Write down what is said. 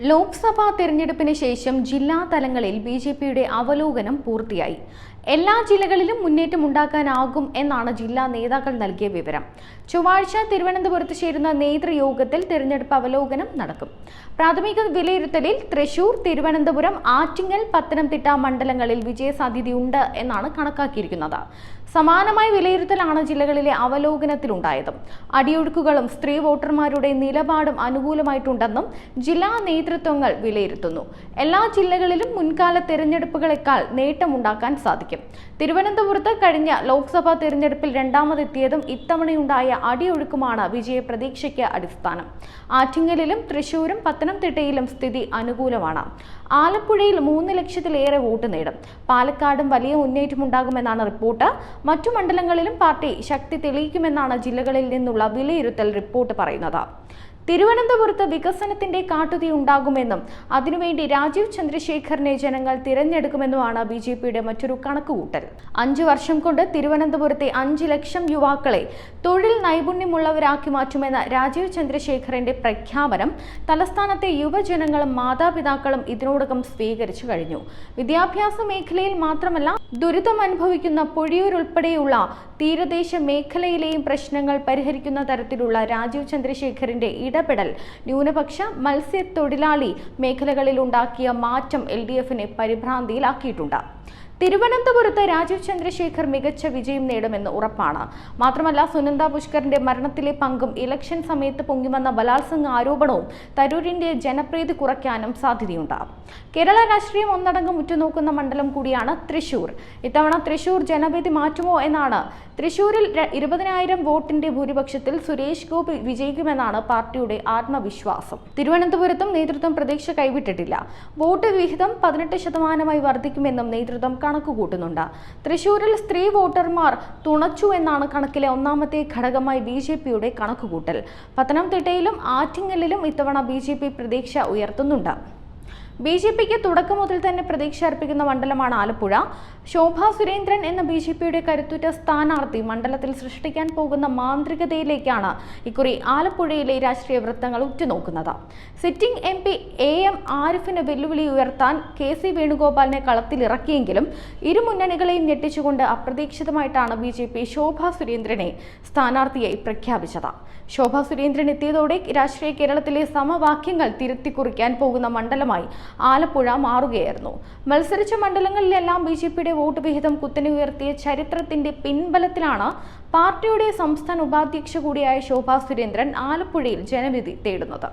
ലോക്സഭാ തെരഞ്ഞെടുപ്പിന് ശേഷം ജില്ലാ തലങ്ങളിൽ ബി ജെ പിയുടെ അവലോകനം പൂർത്തിയായി. എല്ലാ ജില്ലകളിലും മുന്നേറ്റം ഉണ്ടാക്കാനാകും എന്നാണ് ജില്ലാ നേതാക്കൾ നൽകിയ വിവരം. ചൊവ്വാഴ്ച തിരുവനന്തപുരത്ത് ചേരുന്ന നേതൃയോഗത്തിൽ തിരഞ്ഞെടുപ്പ് അവലോകനം നടക്കും. പ്രാഥമിക വിലയിരുത്തലിൽ തൃശൂർ തിരുവനന്തപുരം ആറ്റിങ്ങൽ പത്തനംതിട്ട മണ്ഡലങ്ങളിൽ വിജയസാധ്യതയുണ്ട് എന്നാണ് കണക്കാക്കിയിരിക്കുന്നത്. സമാനമായ വിലയിരുത്തലാണ് ജില്ലകളിലെ അവലോകനത്തിലുണ്ടായത്. അടിയൊഴുക്കുകളും സ്ത്രീ വോട്ടർമാരുടെ നിലപാടും അനുകൂലമായിട്ടുണ്ടെന്നും ജില്ലാ നേതൃത്വങ്ങൾ വിലയിരുത്തുന്നു. എല്ലാ ജില്ലകളിലും മുൻകാല തെരഞ്ഞെടുപ്പുകളെക്കാൾ നേട്ടമുണ്ടാക്കാൻ സാധിക്കും. തിരുവനന്തപുരത്ത് കഴിഞ്ഞ ലോക്സഭാ തെരഞ്ഞെടുപ്പിൽ രണ്ടാമതെത്തിയതും ഇത്തവണയുണ്ടായ അടിയൊഴുക്കുമാണ് വിജയ പ്രതീക്ഷയ്ക്ക് അടിസ്ഥാനം. ആറ്റിങ്ങലിലും തൃശൂരും പത്തനംതിട്ടയിലും സ്ഥിതി അനുകൂലമാണ്. ആലപ്പുഴയിൽ മൂന്ന് ലക്ഷത്തിലേറെ വോട്ട് നേടും. പാലക്കാടും വലിയ മുന്നേറ്റമുണ്ടാകുമെന്നാണ് റിപ്പോർട്ട്. മറ്റു മണ്ഡലങ്ങളിലും പാർട്ടി ശക്തി തെളിയിക്കുമെന്നാണ് ജില്ലകളിൽ നിന്നുള്ള വിലയിരുത്തൽ റിപ്പോർട്ട് പറയുന്നത്. തിരുവനന്തപുരത്ത് വികസനത്തിന്റെ കാട്ടുതീ ഉണ്ടാകുമെന്നും അതിനുവേണ്ടി രാജീവ് ചന്ദ്രശേഖറിനെ ജനങ്ങൾ തിരഞ്ഞെടുക്കുമെന്നുമാണ് ബി ജെ പിയുടെ മറ്റൊരു കണക്കുകൂട്ടൽ. അഞ്ചു വർഷം കൊണ്ട് തിരുവനന്തപുരത്തെ അഞ്ച് ലക്ഷം യുവാക്കളെ തൊഴിൽ നൈപുണ്യമുള്ളവരാക്കി മാറ്റുമെന്ന രാജീവ് ചന്ദ്രശേഖറിന്റെ പ്രഖ്യാപനം തലസ്ഥാനത്തെ യുവജനങ്ങളും മാതാപിതാക്കളും ഇതിനോടകം സ്വീകരിച്ചു കഴിഞ്ഞു. വിദ്യാഭ്യാസ മേഖലയിൽ മാത്രമല്ല ദുരിതം അനുഭവിക്കുന്ന പൊഴിയൂർ ഉൾപ്പെടെയുള്ള തീരദേശ മേഖലയിലെയും പ്രശ്നങ്ങൾ പരിഹരിക്കുന്ന തരത്തിലുള്ള രാജീവ് ചന്ദ്രശേഖറിന്റെ ഇടപെടൽ. ന്യൂനപക്ഷ മത്സ്യത്തൊഴിലാളി മേഖലകളിൽ ഉണ്ടാക്കിയ മാറ്റം എൽ ഡി എഫിനെ പരിഭ്രാന്തിയിലാക്കിയിട്ടുണ്ട്. തിരുവനന്തപുരത്ത് രാജീവ് ചന്ദ്രശേഖർ മികച്ച വിജയം നേടുമെന്ന് ഉറപ്പാണ്. മാത്രമല്ല സുനന്ദ പുഷ്കറിന്റെ മരണത്തിലെ പങ്കും ഇലക്ഷൻ സമയത്ത് പൊങ്ങിവന്ന ബലാത്സംഗ ആരോപണവും തരൂരിന്റെ ജനപ്രീതി കുറയ്ക്കാനും സാധ്യതയുണ്ട്. കേരള രാഷ്ട്രീയം ഒന്നടങ്കം ഉറ്റുനോക്കുന്ന മണ്ഡലം കൂടിയാണ് തൃശൂർ. ഇത്തവണ തൃശൂർ ജനവിധി മാറ്റുമോ എന്നാണ് തൃശൂരിൽ ഇരുപതിനായിരം വോട്ടിന്റെ ഭൂരിപക്ഷത്തിൽ സുരേഷ് ഗോപി വിജയിക്കുമെന്നാണ് പാർട്ടിയുടെ ആത്മവിശ്വാസം. തിരുവനന്തപുരത്തും നേതൃത്വം പ്രതീക്ഷ കൈവിട്ടിട്ടില്ല. വോട്ട് വിഹിതം പതിനെട്ട് ശതമാനമായി വർദ്ധിക്കുമെന്നും നേതൃത്വം കണക്കുകൂട്ടുന്നുണ്ട് തൃശൂരിൽ സ്ത്രീ വോട്ടർമാർ തുണച്ചു എന്നാണ് കണക്കിലെ ഒന്നാമത്തെ ഘടകമായി ബി ജെ പിയുടെ കണക്കുകൂട്ടൽ. പത്തനംതിട്ടയിലും ആറ്റിങ്ങലിലും ഇത്തവണ ബി ജെ പി പ്രതീക്ഷ ഉയർത്തുന്നുണ്ട്. ബി ജെ പിക്ക് തുടക്കം മുതൽ തന്നെ പ്രതീക്ഷ അർപ്പിക്കുന്ന മണ്ഡലമാണ് ആലപ്പുഴ. ശോഭ സുരേന്ദ്രൻ എന്ന ബി ജെ പിയുടെ കരുത്തുറ്റ സ്ഥാനാർത്ഥി മണ്ഡലത്തിൽ സൃഷ്ടിക്കാൻ പോകുന്ന മാന്ത്രികതയിലേക്കാണ് ഇക്കുറി ആലപ്പുഴയിലെ രാഷ്ട്രീയ വൃത്തങ്ങൾ ഉറ്റുനോക്കുന്നത്. Sitting M P A M ആരിഫിന് വെല്ലുവിളി ഉയർത്താൻ കെ സി വേണുഗോപാലിനെ കളത്തിലിറക്കിയെങ്കിലും ഇരു മുന്നണികളെയും ഞെട്ടിച്ചുകൊണ്ട് അപ്രതീക്ഷിതമായിട്ടാണ് ബി ജെ പി ശോഭ സുരേന്ദ്രനെ സ്ഥാനാർത്ഥിയായി പ്രഖ്യാപിച്ചത്. ശോഭ സുരേന്ദ്രൻ എത്തിയതോടെ രാഷ്ട്രീയ കേരളത്തിലെ സമവാക്യങ്ങൾ തിരുത്തിക്കുറിക്കാൻ പോകുന്ന മണ്ഡലമായി ആലപ്പുഴ മാറുകയായിരുന്നു. മത്സരിച്ച മണ്ഡലങ്ങളിലെല്ലാം ബി ജെ പിയുടെ വോട്ട് വിഹിതം കുത്തനെ ഉയർത്തിയ ചരിത്രത്തിന്റെ പിൻബലത്തിലാണ് പാർട്ടിയുടെ സംസ്ഥാന ഉപാധ്യക്ഷ കൂടിയായ ശോഭാ സുരേന്ദ്രൻ ആലപ്പുഴയിൽ ജനവിധി തേടുന്നത്.